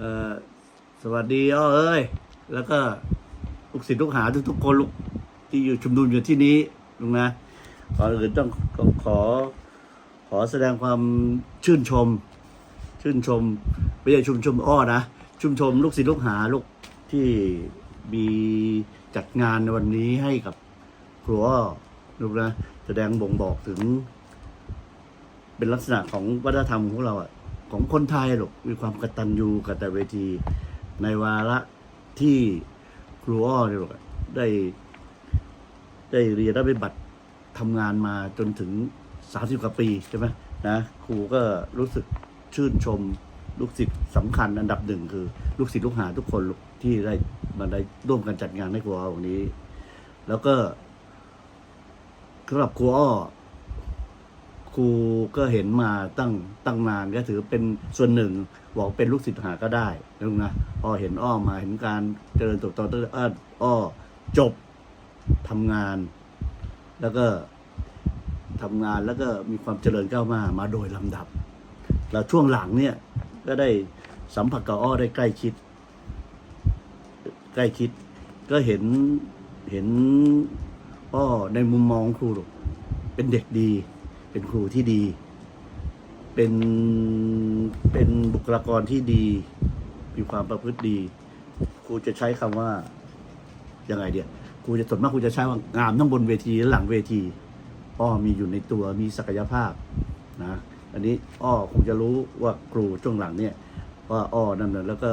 เออสวัสดีอ้อเอ้ย แล้วก็ลูกศิษย์ลูกหาทุกๆคนลูกที่อยู่ชุมนุมอยู่ที่นี้ลุงนะก่อนอื่นต้องต้องขอ ขอแสดงความชื่นชม ชื่นชมไม่ใช่ชุมชมอ้อนะชุมชมลูกศิษย์ลูกหาลูกที่มีจัดงานในวันนี้ให้กับครัวลูกนะแสดงบ่งบอกถึง เป็นลักษณะของวัฒนธรรมของเราอะ ของคนไทยหรอกมีความกตัญญูกตเวที ในวาระที่ครูอ้อเนี่ยหรอกได้ ได้เรียนได้ปฏิบัติทำงานมาจนถึงสามสิบกว่าปีใช่ไหมนะครูก็รู้สึกชื่นชมลูกศิษย์สำคัญอันดับหนึ่งคือ ลูกศิษย์ลูกหาทุกคนที่ได้มาได้ร่วมกันจัดงานให้ครูอ้อวันนี้ แล้วก็สำหรับครูอ้อ รูก็เห็นมาตั้งตั้งนานก็ถือเป็นส่วนหนึ่งบอกเป็นลูกศิษย์หาก็ได้นะลุงนะพอเห็นอ้อมาเห็นการเจริญเติบโตตั้งแต่อ้ออ้อจบทำงาน แล้วก็ทำงานแล้วก็มีความเจริญก้าวหน้ามาโดยลำดับ แล้วช่วงหลังเนี่ยก็ได้สัมผัสกับอ้อได้ใกล้ชิด ใกล้ชิด ก็เห็นเห็นอ้อในมุมมองครูเป็นเด็กดี เป็นครูที่ดี เป็นเป็นบุคลากรที่ดี มีความประพฤติดี ครูจะใช้คำว่ายังไงเดียวครูจะส่วนมากครูจะใช้ว่างามทั้งบนเวทีและหลังเวที อ้อมีอยู่ในตัวมีศักยภาพนะอันนี้อ้อคงจะรู้ว่าครูช่วงหลังเนี่ยว่าอ้อนั่นน่ะแล้วก็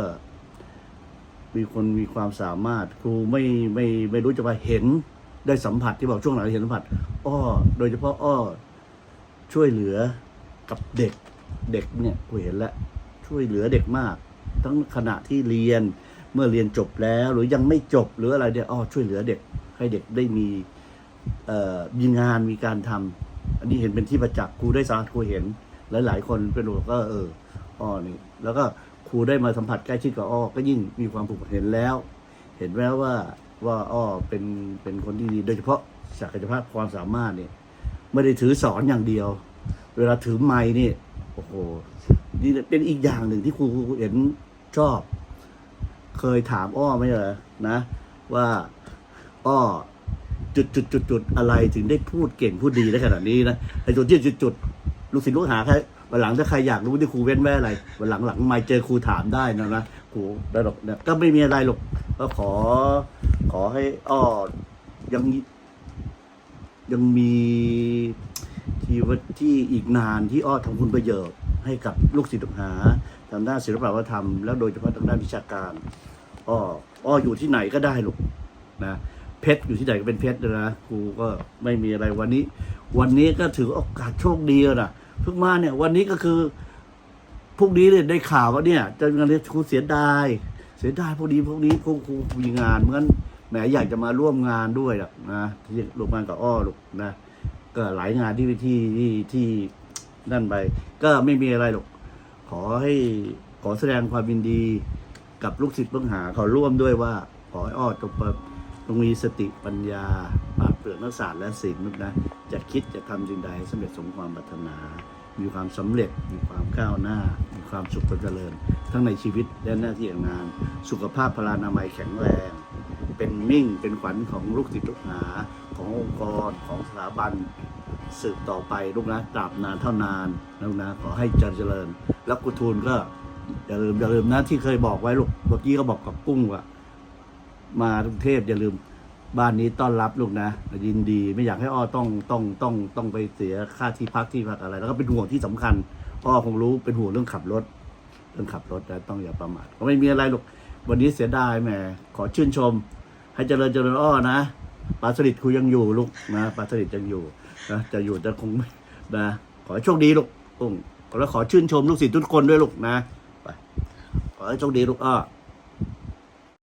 มีคนมีความสามารถ ครูไม่ไม่ไม่รู้จะมาเห็นได้สัมผัสที่บอกช่วงหลังเห็นสัมผัส อ้อ โดยเฉพาะอ้อ ช่วยเหลือกับเด็กเด็กเนี่ยกูเห็นแล้วช่วยเหลือเด็กมาก ทั้งขณะที่เรียนเมื่อเรียนจบแล้วหรือยังไม่จบหรืออะไรเนี่ยอ้อช่วยเหลือเด็กให้เด็กได้มีเอ่อมีงานมีการทำอันนี้เห็นเป็นที่ประจักษ์ครูได้สาครูเห็นหลาย ๆ คนเป็นบอกก็เอออ้อนี่แล้วก็ครูได้มาสัมผัสใกล้ชิดกับอ้อก็ยิ่งมีความผูกพันเห็นแล้ว เห็นแล้วว่าว่าอ้อเป็นเป็นคนที่ดีโดยเฉพาะศักยภาพความสามารถเนี่ย ไม่ได้ถือสอนอย่างเดียว เวลาถือไม้นี่โอ้โหนี่เป็นอีกอย่างหนึ่งที่ครูเห็นชอบ เคยถามอ้อไหมเหรอนะ ว่า อ้อจุดจุดจุดจุดอะไรถึงได้พูดเก่งพูดดีได้ขนาดนี้นะไอ้ตัวที่จุดจุดลูกศิษย์ลูกหาใครวันหลังถ้าใครอยากรู้ที่ครูเว้นไว้อะไรวันหลังหลังไม่เจอครูถามได้นะนะครูได้หรอกก็ไม่มีอะไรหรอกก็ขอ ขอให้อ้อยัง ยังมีที่ว่าที่อีกนานที่อ้อทำคุณประโยชน์ ให้กับลูกศิษย์ลูกหาทางด้านศิลปวัฒนธรรมแล้วโดยเฉพาะทางด้านวิชาการอ้ออ้ออยู่ที่ไหนก็ได้ลูกนะเพชรอยู่ที่ไหนก็เป็นเพชรนะครูก็ไม่มีอะไรวันนี้ วันนี้ก็ถือโอกาสโชคดีแล้วนะเพิ่งมาเนี่ย วันนี้ก็คือพวกนี้เนี่ยได้ข่าวว่าเนี่ยจะงานครูเสียดาย เสียดายพวกนี้พวกนี้พวกครูมีงานเหมือน แหมอยากจะมาร่วมงานด้วยนะที่ร่วมงานกับอ้อลูกนะก็หลายงานที่ที่ที่ที่นั่นไป ก็ไม่มีอะไรหรอกขอให้ขอแสดงความยินดีกับลูกศิษย์ลูกหาขอร่วมด้วยว่า ขอให้อ้อจงประจงมีสติปัญญาปราดเปรื่องนักศาสตร์และศิลป์นะจะคิดจะทำสิ่งใดให้สำเร็จสมความปรารถนา มีความสำเร็จ มีความก้าวหน้า มีความสุขเจริญ ทั้งในชีวิตและหน้าที่การงาน สุขภาพพลานามัยแข็งแรง เป็นมิ่งเป็นขวัญของลูกศิษย์ลูกหาขององค์กรของสถาบันสืบต่อไปลูกนะตราบนานเท่านานลูกนะขอให้เจริญแล้วกุทูลก็อย่าลืมอย่าลืมนะที่เคยบอกไว้ลูกเมื่อกี้ก็บอกกับกุ้งว่า มากรุงเทพอย่าลืมบ้านนี้ต้อนรับลูกนะยินดีไม่อยากให้อ้อต้องต้องต้องต้องไปเสียค่าที่พักที่พักอะไร แล้วก็เป็นห่วงที่สำคัญอ้อคงรู้เป็นห่วงเรื่องขับรถ เรื่องขับรถนะต้องอย่าประมาทก็ไม่มีอะไรลูกวันนี้เสียดายแหมขอชื่นชม ให้เจริญเจริญอ้อนะปลาสลิดคุยยังอยู่ลูกนะปลาสลิดยังอยู่นะจะอยู่จะคงนะขอให้โชคดีลูกอุ้งแล้วขอชื่นชมลูกศิษย์ทุกคนด้วยลูกนะไปขอให้โชคดีลูกอ้อ